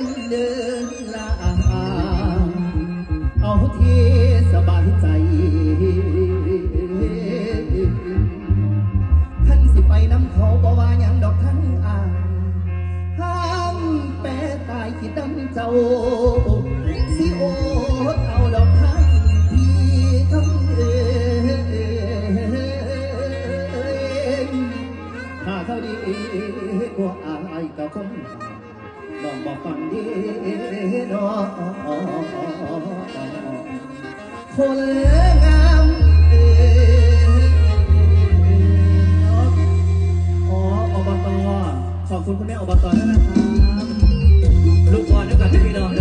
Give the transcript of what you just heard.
นเดินลาเอาที่สบายใจท่านสิไปนำเขาบวายังดอกท่านอ่างห้ามแปรตายคิดดำเจ้าสิโอเอาดอกท่านทีทำเองถ้าเท่าดีกว่าอายก็คง ก่อนดีดอกคนงามอ๋ออบตขอบคุณคุณแม่อบตด้วยนะครับลูกบอลด้วยกันพี่น้อง